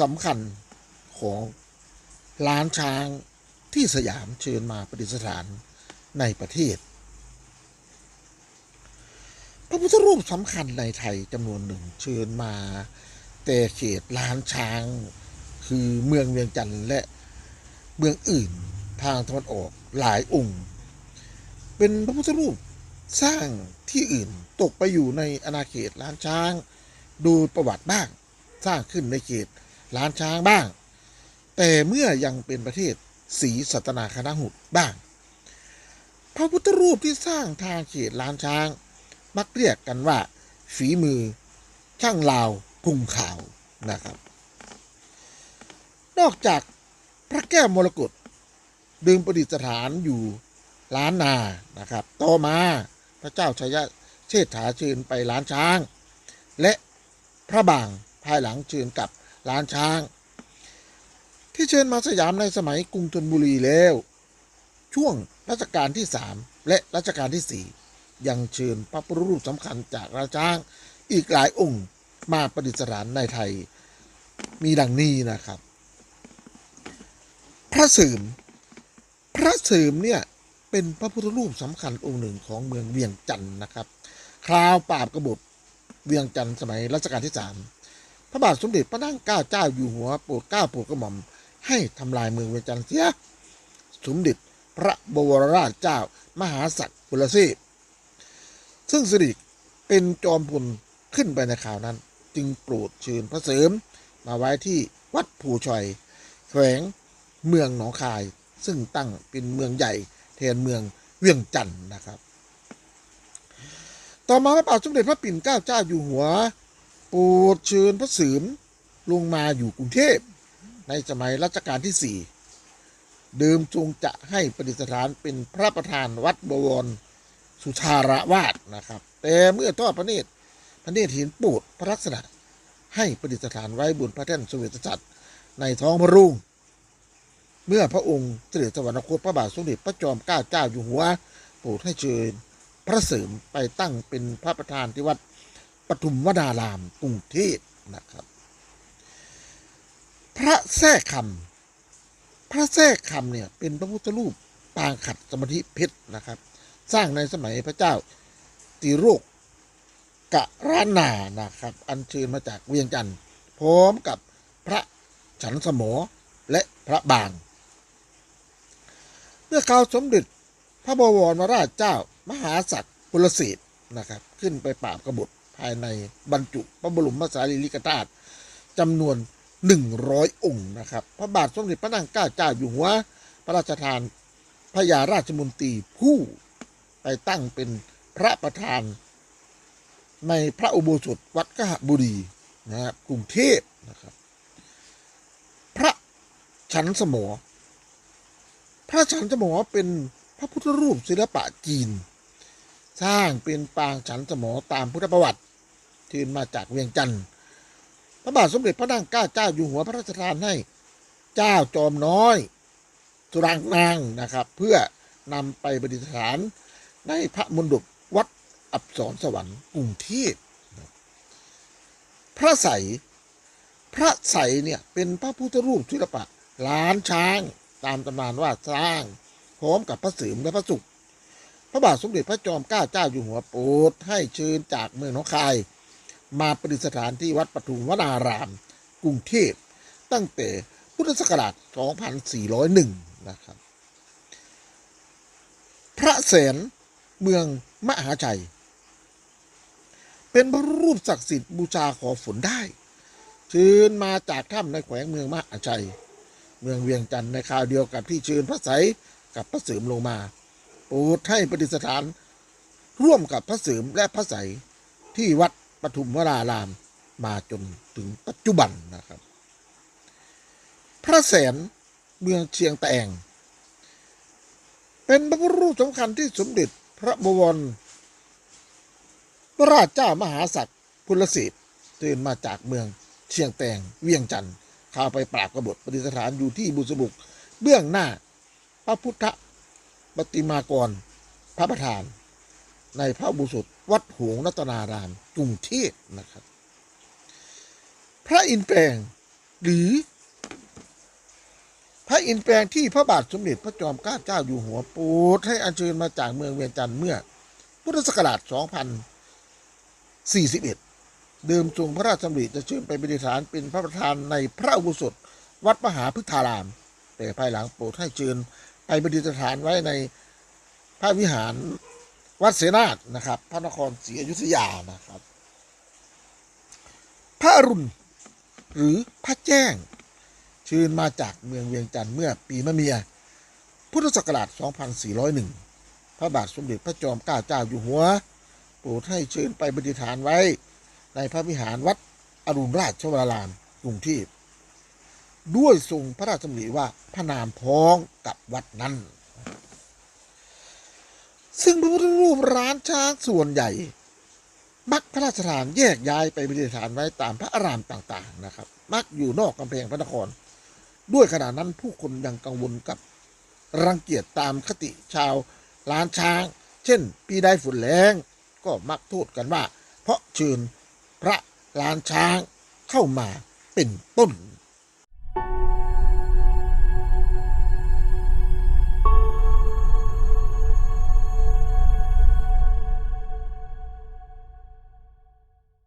สำคัญของล้านช้างที่สยามเชิญมาประดิษฐานในประเทศ พระพุทธรูปสำคัญในไทยจำนวนหนึ่งเชิญมา แต่เขตล้านช้าง คือเมืองเวียงจันทร์และเมืองอื่นทางตะวันออกหลายองค์ เป็นพระพุทธรูปสร้างที่อื่นตกไปอยู่ในอาณาเขตล้านช้าง ดูประวัติบ้าง สร้างขึ้นในเขต ล้านช้างบ้าง แต่เมื่อยังเป็นประเทศศรีสัตนาคณะหุดบ้าง พระพุทธรูปที่สร้างทางเขตล้านช้าง มักเรียกกันว่า ฝีมือ ช่างลาวกรุงข่าวนะครับ นอกจากพระแก้วมรกตดิมประดิษฐานอยู่ล้านนานะครับ ต่อมาพระเจ้าชัยเชษฐาเชิญไปล้านช้าง และพระบางภายหลังเชิญกลับ ล้านช้าง ที่เชิญมาสยามในสมัยกรุงธนบุรีแล้ว ช่วงรัชกาลที่สามและรัชกาลที่สี่ยังเชิญพระพุทธรูปสำคัญจากราชช้างอีกหลายองค์มาประดิษฐานในไทยมีดังนี้นะครับ พระเสริม พระเสริมเนี่ยเป็นพระพุทธรูปสำคัญองค์หนึ่งของเมืองเวียงจันทร์นะครับ คราวปราบกบฏเวียงจันทร์สมัยรัชกาลที่สาม พระบาทสมเด็จพระนั่งเกล้าเจ้าอยู่หัวโปรดเกล้าโปรดกระหม่อมให้ทำลายเมืองเวียงจันทร์เสีย สมเด็จพระบวรราชเจ้ามหาศักดิ์ปุรเสพซึ่งสิริเป็นจอมพลขึ้นไปในข่าวนั้น จึงโปรดเชิญพระเสริมมาไว้ที่วัดภูชอยแขวงเมืองหนองคาย ซึ่งตั้งเป็นเมืองใหญ่แทนเมืองเวียงจันทร์นะครับ ต่อมาพระบาทสมเด็จพระปิ่นเกล้าเจ้าอยู่หัว โปรดเชิญพระเสริมลงมาอยู่กรุงเทพ ในสมัยรัชกาลที่สี่เดิมทรงจะให้ประดิษฐานเป็นพระประธานวัดบวรสุชาระวาดนะครับ แต่เมื่อทอดพระเนตรพระเนตรเห็นปรดพระลักษณะ ให้ประดิษฐานไว้บนพระแท่นสมเด็จจักรในท้องพระรุ่ง เมื่อพระองค์เสด็จสวรรคตพระบาทสมเด็จพระจอมเกล้าเจ้าอยู่หัวโปรดให้เชิญพระเสริมไปตั้งเป็นพระประธานที่วัด ปทุมวนารามกรุงเทพนะครับ พระแท้คำพระแท้คำเนี่ยเป็นพระพุทธรูปปางขัดสมาธิเพชรนะครับ สร้างในสมัยพระเจ้าติโรกกะรานานะครับ อัญเชิญมาจากเวียงจันทร์พร้อมกับพระฉันสมอและพระบางเมื่อข่าวสมเด็จพระบวรมราชเจ้ามหาศักดิ์พลศิษฐ์นะครับ ขึ้นไปปราบกบฏ ภายในบรรจุพระบรมสารีริกธาตุจำนวนหนึ่งร้อยองค์นะครับ พระบาทสมเด็จพระนางเกล้าเจ้าอยู่หัว พระราชทานพระยาราชมนตรีผู้ไปตั้งเป็นพระประธาน ในพระอุโบสถวัดกหบุรีนะครับกรุงเทพนะครับ พระฉันสมอ พระฉันสมอเป็นพระพุทธรูปศิลปะจีน สร้างเป็นปางฉันสมอตามพุทธประวัติ ที่มาจากเวียงจันทร์พระบาทสมเด็จพระนางเกล้าเจ้าอยู่หัวพระราชทานให้เจ้าจอมน้อยสุรังนางนะครับ เพื่อนำไปประดิษฐานในพระมณฑปวัดอับสรสวรรค์กรุงเทพพระใสพระใสเนี่ยเป็นพระพุทธรูปศิลปะล้านช้างตามตำนานว่าสร้างพร้อมกับพระเสริมและพระสุข พระบาทสมเด็จพระจอมเกล้าเจ้าอยู่หัวโปรดให้เชิญจากเมืองหนองคาย มาประดิษฐานที่วัดปทุมวนาราม กรุงเทพ ตั้งแต่พุทธศักราช 2401 นะครับ พระแสนเมืองมหาชัย เป็นพระรูปศักดิ์สิทธิ์บูชาขอฝนได้เชิญมาจากถ้ำในแขวงเมืองมหาชัย เมืองเวียงจันทร์ในคราวเดียวกับที่เชิญพระไสกับพระเสริมลงมา โปรดให้ประดิษฐานร่วมกับพระเสริมและพระไสที่วัด ปทุมวราราม มาจนถึงปัจจุบันนะครับ พระแสนเมืองเชียงแตงเป็นพระพุทธรูปสำคัญที่สมเด็จพระบวรพระราชเจ้ามหาศักดิ์พุลศิษฐ์ตื่นมาจากเมืองเชียงแตงเวียงจันทร์ข้าไปปราบกบฏปฏิสถานอยู่ที่บุษบุก เบื้องหน้า พระพุทธปฏิมากร พระประธาน ในพระอุโบุสถวัดหงส์รัตนารามกรุงเทพนะครับ พระอินแปลงหรือ พระอินแปลงที่พระบาทสมเด็จพระจอมเกล้าเจ้าอยู่หัวโปรดให้อัญเชิญมาจากเมืองเวียงจันทร์เมื่อ พุทธศักราช 2041 เดิมทรงพระราชดำริจะเชิญไปประดิษฐานเป็นพระประธานในพระอุโบสถวัดมหาพฤทธาราม แต่ภายหลังโปรดให้เชิญไปประดิษฐานไว้ในพระวิหาร วัดเสนาทนะครับ พระนครศรีอยุธยานะครับ พระอรุณหรือพระแจ้งเชิญมาจากเมืองเวียงจันทร์เมื่อปีมะเมีย พุทธศักราช 2401 พระบาทสมเด็จพระจอมเกล้าเจ้าอยู่หัวโปรดให้เชิญไปประดิฐานไว้ในพระวิหารวัดอรุณราชวรารามกรุงเทพด้วยทรงพระราชดำริว่าพระนามพ้องกับวัดนั้น ซึ่งพระพุทธรูปร้านช้างส่วนใหญ่มักพระราชทานแยกย้ายไปประดิษฐานไว้ตามพระอารามต่างๆนะครับ มักอยู่นอกกำแพงพระนคร ด้วยขณะนั้นผู้คนยังกังวลกับรังเกียจตามคติชาวล้านช้าง เช่น ปีใดฝุ่นแรงก็มักโทษกันว่า เพราะเชิญพระล้านช้างเข้ามาเป็นต้น